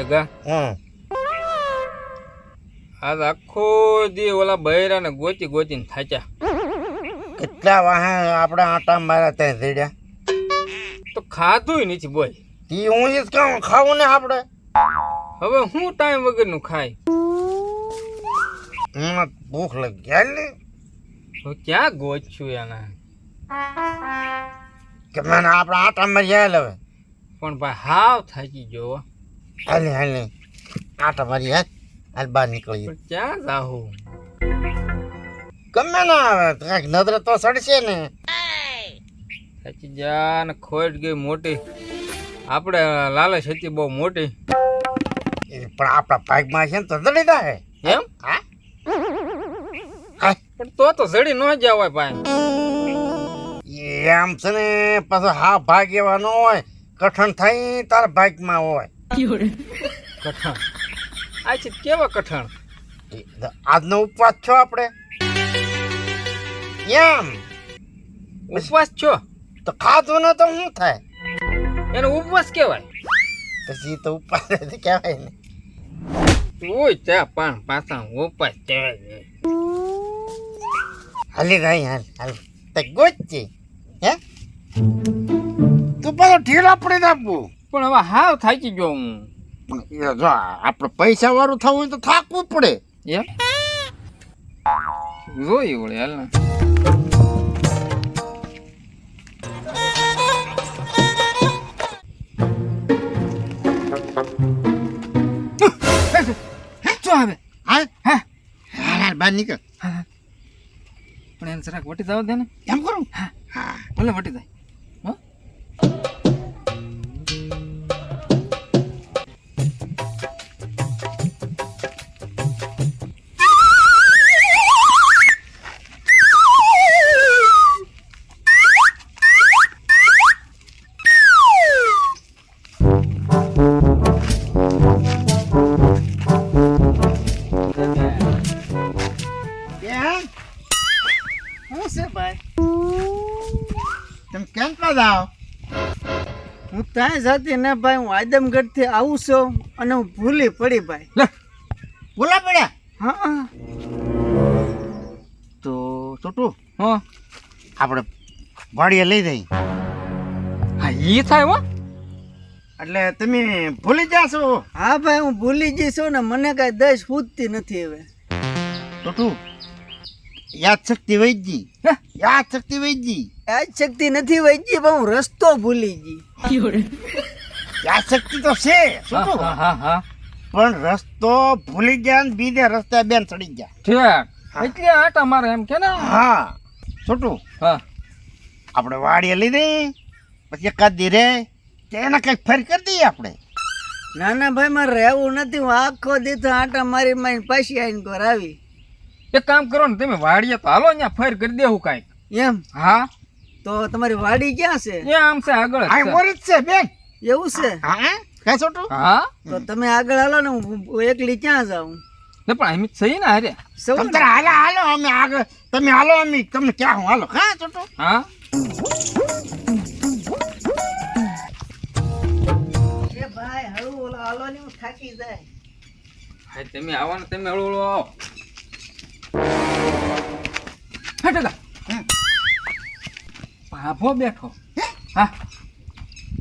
ટગા હમ આજ આખો દી ઓલા બૈરાને ગોતી ગોતીને થાચ્યા. કેટલા વાહન આપણે આટા મારા ત્યાં ધીડ્યા તો ખાધું નથી બોલ. તી હું જ કહું ખાવું ને આપણે. હવે હું ટાઈમ વગરનું ખાય? હમ ભૂખ લાગી ગયા ને ક્યાં ક્યાં ગોતશું એના? કે મને આપણે આટા મારી જાય હવે. પણ ભાઈ હાવ થાકી ગયો હો. હાલ હાલ. આટા મારી હાલ હાલ બહાર નીકળી પણ ક્યાં જાહું? ગમે ના આવે કાંઈક નજરે તો સડશે ને. સાચી જાન ખોટ ગઈ મોટી. આપણે લાલચ હતી બહુ મોટી. એ પણ આપણા ભાગમાં છે ને તો જડી જાય. એમ? હા? પણ તો તો જડી ન જવાય ભાઈ. એમ છે ને પાછો હા ભાગ એવા ન હોય કઠણ થાય તારા ભાગમાં હોય. કઠણ. આ છે કેવા કઠણ? આજનો ઉપવાસ છો આપણે? એમ. ઉપવાસ છો? તો ખાધું ને તો શું થાય? એનો ઉપવાસ કહેવાય. પછી તો ઉપવાસ કેવાય કહેવાય ને. ઓય ચા પાન પાછા ઉપવાસ કહેવાય હાલી રહી હાલ હાલ. તે ગોચી હે? તું પાછો ઢીલા પડી આપવું પણ હવે હાવ થાકી ગયો હું. જો આપણે પૈસા વાળું થવું હોય તો થાકવું પડે. એમ જોઈ વળે હાલ ને. બહાર નીકળ. પણ એમ જરાક વટી જવા દે ને. એમ કરું? હા. હા. ભલે વટી જાય. બેન હું છે ભાઈ? તમે કેમ ના જાઓ? હું ત્યાં જતી ને ભાઈ હું આદમગઢથી આવું છું અને હું ભૂલી પડી ભાઈ. ભૂલા પડ્યા? હા હા. તો છોટું હો. આપણે ભાડીએ લઈ જઈ હા એ થાય હો. એટલે તમે ભૂલી જાશો હા ભાઈ હું ભૂલી જઈશું ને મને કાંઈ દસ પૂછતી નથી હવે. છોટું યાદ શક્તિ વહી ગઈ. હે? યાદશક્તિ ગઈ. યાદ નથી વહી પણ હું રસ્તો ભૂલી ગઈ. યાદશક્તિ તો છે હા હા હા પણ રસ્તો ભૂલી ગયા ને બીજે રસ્તે બેન ચડી ગયા. ઠીક. એટલે આટા મારે એમ કે ને? હા. છોટું. હા. આપણે વાડીએ લીધી પછી એકાદ રે તેને કંઈક ફેર કરી દઈએ આપણે. ના ના ભાઈ મારે રહેવું નથી. હું આખો દીધો આટા મારી મારી પાછી આવીને ઘર આવી. એક કામ કરો ને તમે વાડીએ તો હાલો અહીંયા ફેર કરી દેવું કાંઈક. એમ? હા. તો તમારી વાડી ક્યાં છે? એ આમ છે આગળ આ છે. મોરી જ છે બેન. એવું છે? હા કઈ છોટું? હા. તો તમે આગળ હાલો ને હું એકલી ક્યાં જાઉં? ને પણ એમ સહી ને અરે સૌ તમે તારે હાલો હાલો અમે આગળ. તમે હાલો અમે તમને ક્યાં હું હાલો? હા છોટું? હા. ભાઈ હળવું ઓલો હાલો ને હું થાકી જાય. હા તમે આવો ને તમે હળુ હળુ આવો. હા ભાભો બેઠો. હા?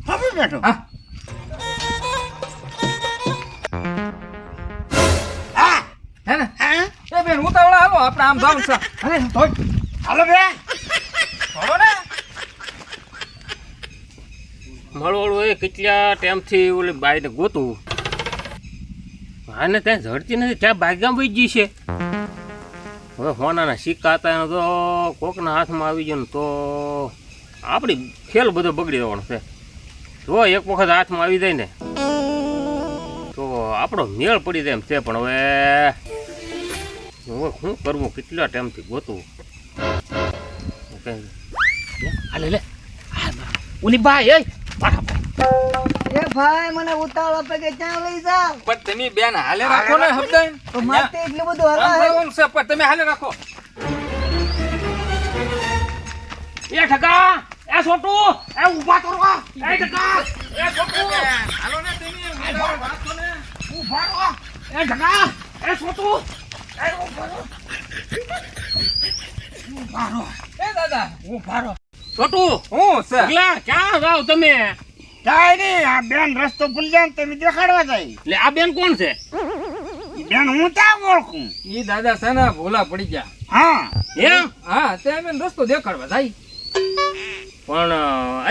હવે બેઠો? હા. હા. હે ને? એ બેન ઉતાવળા હાલો આપણે આમ જાવ છે. અરે ધોઈ. હાલો ને. મળવળું એ કેટલા ટાઈમથી ઓલી બાઈને ગોતું? આને ત્યાં ઝડતી નથી. ત્યાં બાગામ વહી ગઈ છે? હવે હોનાના સિક્કા હતા તો કોકના હાથમાં આવી ગયો ને તો આપણી ખેલ બધો બગડી જવાનો છે. જો એક વખત હાથમાં આવી જાય ને તો આપણો મેળ પડી જાય એમ છે, પણ હવે હવે શું કરવું? કેટલા ટાઈમથી ગોતું હાલે લે ઓલી બા એ એ ભાઈ મને ઉતાળ આપે કે ક્યાં લઈ જાવ? પણ તમે બેન હાલે રાખો ને હબદાઈ તો માતે એટલું બધું હલા હે પણ તમે હાલે રાખો. એ ઠકા એ છોટું એ ઊભા કરો એ ઠકા એ છોટું. હાલો ને તમે વાત રાખો ને. ઊભા રહો. એ ઢગા એ સોતું એ ઊભા રહો. ઊભા રહો. એ દાદા. ઊભા રહો. છોટુ હું છે? ક્યાં જાવ તમે? કાંઈ નહીં આ બેન રસ્તો ભૂલી જાય ને તમે દેખાડવા જાય. એટલે આ બેન કોણ છે? ઈ બેન હું ત્યાં ઓળખું? ઈ દાદા છે ને ભોલા પડી ગયા. હા. એમ? હા તે બેન રસ્તો દેખાડવા જાય. પણ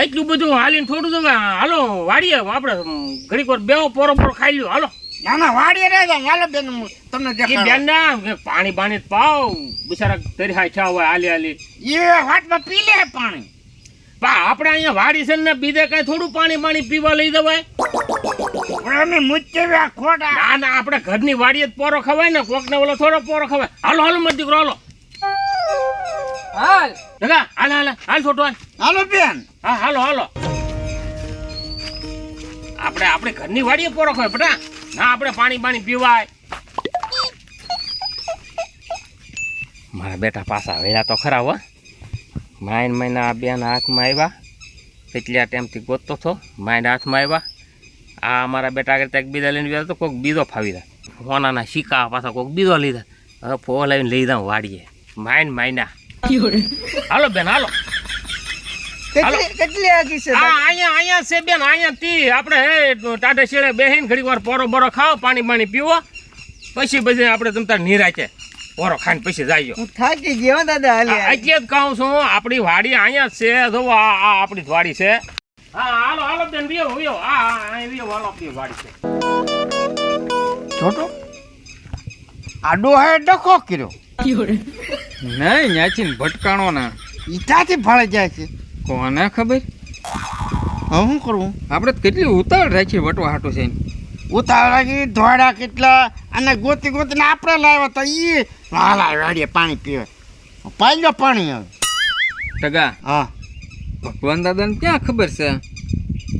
એટલું બધું હાલીને થોડું તો હાલો વાડીએ આપણે ઘડીક વાર બેવો પોરો પોરો ખાઈ લ્યો હાલો. ના ના વાડીએ રહે જાય હાલો બેન તમને એ બેન ના પાણી પાણી પાવ. બિચારા તરી છા હોય હાલી હાલી. એ વાટમાં પી લે પાણી. પા આપણે અહીંયા વાડી છે ને બીજે કઈ થોડું પાણી પાણી પીવા લઈ દેવાય ના ના આપણે ઘરની વાડીએ જ પોરો ખવાય ને કોક ને ઓલો થોડો પોરો ખવાય. હાલો હાલો મત દીકરો હાલો. હાલ. હાલ હાલ હાલ છોટો હાલ. હાલો બેન. હા હાલો હાલો. આપણે આપણે ઘરની વાડીએ પોરો ખવાય બેટા ના આપણે પાણી પાણી પીવાય. મારા બેટા પાછા વેલા તો ખરા હો. માઇન મહિના આ બેન હાથમાં આવ્યા. કેટલા ટાઈમથી ગોતતો હતો માઇન હાથમાં આવ્યા. આ અમારા બેટા કરતા ત્યાં બીજા લઈને ગયા તો કોઈક બીજો ફાવી દે. ફોનાના સિક્કા પાછા કોઈક બીજો લીધા હવે ફો લાવીને લઈ દઉં વાડીએ. માઇન માઇના. હાલો બેન હાલો. કેટલી કેટલી આગી છે હા અહીંયા અહીંયા છે બેન અહીંયા તી. આપણે હે ટાટા શેડે બેહીને ઘડીક વાર પોરો બોરો ખાઓ પાણી પાણી પીવો. પછી પછી આપણે તમતા નિરાચે પોરો ખાઈને પછી જાયો હું થાકી ગયો દાદા હાલે. એટલે જ કહું છું આપણી વાડી અહીંયા જ છે જો આ આ આપણી વાડી છે. હા હાલો હાલો બેન વિયો વિયો. આ હા અહીં વિયો હાલો આપણી વાડી છે. છોટો આડો હે ડખો કર્યો. નહીં ન્યાચીને ભટકાણો ના ઈટાથી ત્યાંથી જાય છે. કોને ખબર? હવે શું કરવું આપણે તો કેટલી ઉતાવળ રાખીએ વટવા હાટું છે ઉતાવળા ધોળા કેટલા અને ગોતી ગોતીને આપણે લાવ્યા તો એ હાલા વાડીએ પાણી પીવે. પાઈ લો પાણી હવે ટગા હા. ભગવાન દાદાને ક્યાં ખબર છે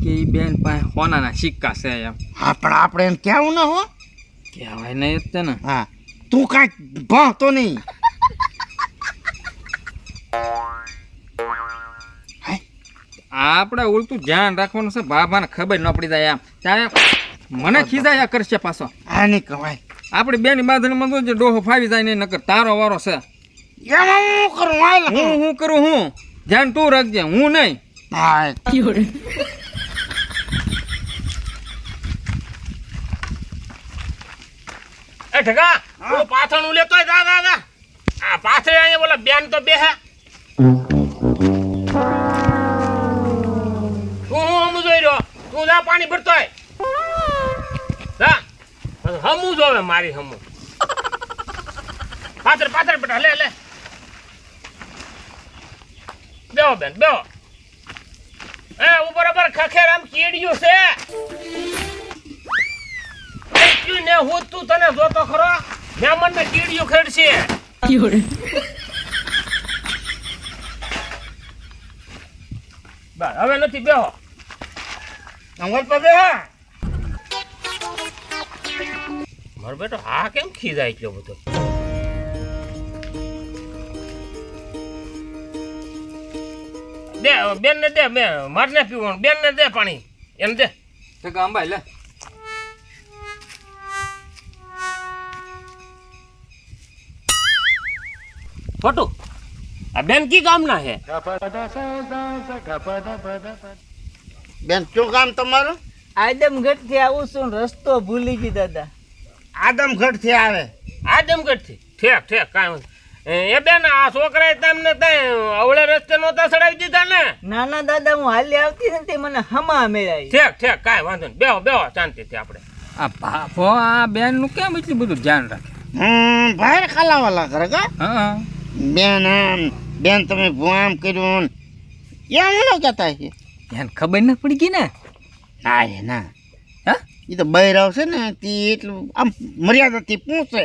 કે એ બેન પાસે હોનાના સિક્કા છે એમ? હા પણ આપણે એમ કહેવું ન હો. કહેવાય નહીં જ ને. હા. તું કાંઈ ભણતો નહીં. આપણે ઉલટું ધ્યાન રાખવાનું છે. બાબાને ખબર ન પડી જાય આમ ત્યારે મને ખીજાયા કરશે પાછો. આ નહીં કમાય આપણે બેની બાંધણીમાં તો જે ડોહો ફાવી જાય નહીં નકર તારો વારો છે. એમાં હું કરું? હાલ હું હું કરું હું? ધ્યાન તું રાખજે હું નહીં. હા એ. પાથરણું લેતો હોય દા દા દા. આ પાથરે અહીંયા બોલા બેન તો બેહે. તું હું જોઈ રહ્યો? તું જા પાણી ભરતો હોય. જા હમું જોવે મારી હમું. પાથર પાથર બેટા, લે લે. બેહો બેન, બેહો. એ ઉપર ઉપર ખખેર આમ કીડ્યું છે. ને હું તું તને જોતો ખરો? મેમન ને કીડીઓ ખેડશે. બસ હવે નથી, બેહો. અંગલ પર બે મારો બેટો આ કેમ ખીજાય એટલો બધો? દે બેન ને દે બે માર ને પીવાનું. બેન ને દે પાણી. એમ દે. કામ અંબાઈ લે. ખોટું આ બેન કી કામ ના હે? બેન શું કામ તમારું? આદમગઢથી આવું છું રસ્તો ભૂલી ગઈ દાદા. આદમગઢથી આવે. આદમગઢથી ઠેક ઠેક કાંઈ વાંધો. એ એ બેન આ છોકરાએ તમને અવળે રસ્તે નહોતા ચડાવી દીધા ને? નાના દાદા હું હાલી આવતી ને તે મને હમા મેળાવી. ઠેક ઠેક કાંઈ વાંધો નહીં. બેહો બેહો શાંતિથી આપણે. આ બાપો આ બેનનું કેમ એટલું બધું ધ્યાન રાખે? હમ બહાર ખાલાવાલા કરે કા? હા બેન આમ બેન તમે આમ કર્યું ને. એમ ન કહેતા છે એને ખબર ન પડી ગઈ ને? ના એ ના. એ તો બહાર આવશે ને, તે એટલું, આમ મર્યાદાથી પૂછે.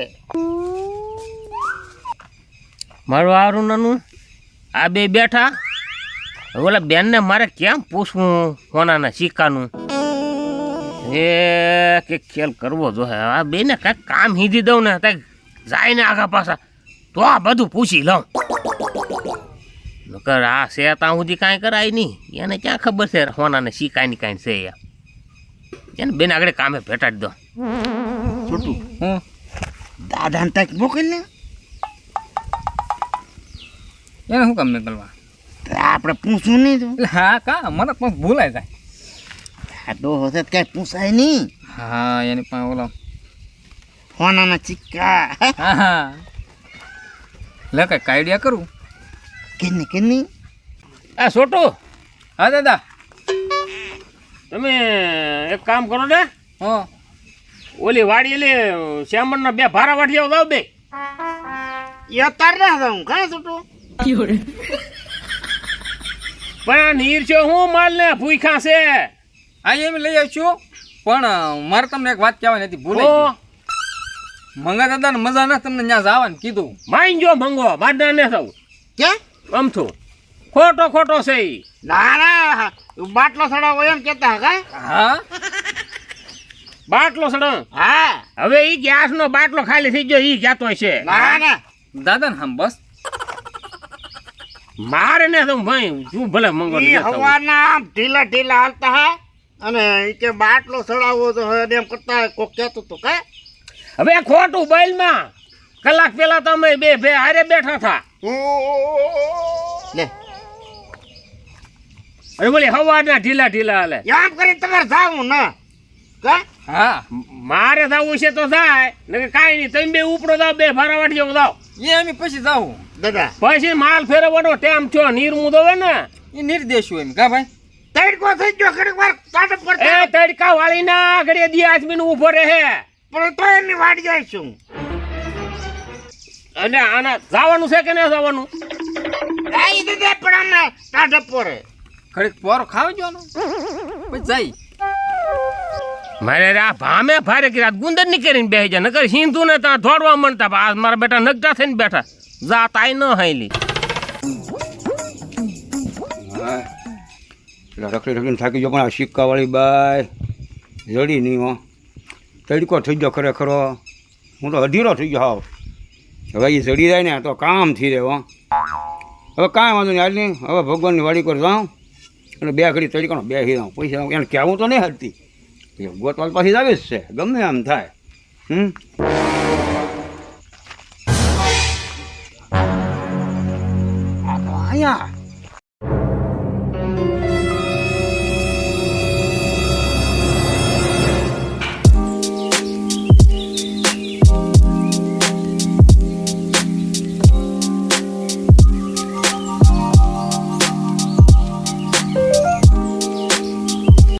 મારું આરું નાનું, આ બે બેઠા. ઓલા બેનને મારે કેમ પૂછવું કોનાના સિક્કાનું એ કે ખેલ કરવો જોઈએ આ બેને કાંઈક કામ હીધી દઉં ને, કાંઈક જાય ને આગા પાછા. તો આ બધું પૂછી લઉં. નકર આ છે ત્યાં સુધી કાંઈ કરાય નહીં. એને ક્યાં ખબર છે હોનાને સિક્કાની કાંઈ છે યાર એને બેન આગળ કામે ભેટાડી દો. છોટું હું દાદાને તાક મોકલ ને. એને શું કામ મોકલવા? આપણે પૂછવું નહીં તો. હા કા? મને પણ ભૂલાય જાય. આ હશે તો કાંઈ પૂછાય નહીં. હા એની પાસે ઓલો ફોનાના ચિક્કા. હા હા. લે કંઈક આઈડિયા કરું? કેની કેની. આ છોટું. હા દાદા. તમે એક કામ કરો ને. હો. ઓલી વાડી એટલે શ્યામણના બે ભારા વાટી દાવ બે. એ અત્યારે ના જાઉં કાં છોટું. પણ નીર છે હું માલ ને ભૂખા છે આ એમ લઈ આવશું. પણ મારે તમને એક વાત કહેવાની હતી ભૂલાઈ મંગા દાદા ને મજા ના તમને ત્યાં જવાનું કીધું. માઈન જો ભંગો મારના ને થવું કે અમથું ખોટો ખોટો છે ઈ. ના બાટલો સડાવો એમ કેતા કા હા? બાટલો સડો હા. હવે ઈ ગેસ નો બાટલો ખાલી થઈ ગયો ઈ કહેતો છે ના ના. દાદા ને હમ બસ. મારે ને તો ભાઈ શું ભલે મંગો ઈ હવાના આમ ઢીલા ઢીલા હાલતા હા અને ઈ કે બાટલો સડાવો તો હવે એમ કરતા કોક કહેતો તો કે? હવે ખોટું બાઈલમાં કલાક પેલા તમે બે બે હારે બેઠા હતા. લે. અરે બોલી હવાના ઢીલા ઢીલા હાલે. એમ કરી તમારે જાવું ના? હા મારે જવું છે તો થાય નકર કાંઈ નહીં. તમે બે ઉપડો જાવ બે ભારા વાટી જાવ દાવ એ અમે પછી જાવું. દાદા. પછી માલ ફેરવવાનો ટાઈમ થયો નીરમું દવે ને. એ નિર્દેશ એમ. કા ભાઈ? તડકો થઈ ગયો ઘડીક વાર તાટપ પર એ તડકા વાળી ના ઘડીએ દી આદમી નું ઊભો રહે. પણ તો એમની જાય છું અને આના જવાનું છે કે ન જવાનું? આઈ દીધે પણ આના તાટપ પર. ઘડીક પોરો ખાવી જવાનો પછી જઈ મારે રે આ ભામે ભારે કર્યા ગુંદરની કરીને બેસી જાય નકર સિંધુ ને ત્યાં દોડવા મળતા આ મારા બેટા નગટા થઈને બેઠા. જા આઈ ન હાઈલી રખડી રખડીને થાકી ગયો પણ આ સિક્કાવાળી બાય જડી નહીં હો. તડકો થઈ ગયો ખરેખર હું. તો અધીરો થઈ ગયો હાવ. હવે એ જડી જાય ને તો કામ થઈ રહ્યો હો. હવે કાંઈ વાંધો નહીં આજની હવે ભગવાનની વાડી પર જાઉં. અને બે ઘડી તડકાનો બે હીરા પૈસા એને કહેવું તો નહીં એ ગોતવાલ પાછી જ આવી જ છે. ગમે આમ થાય. હમ?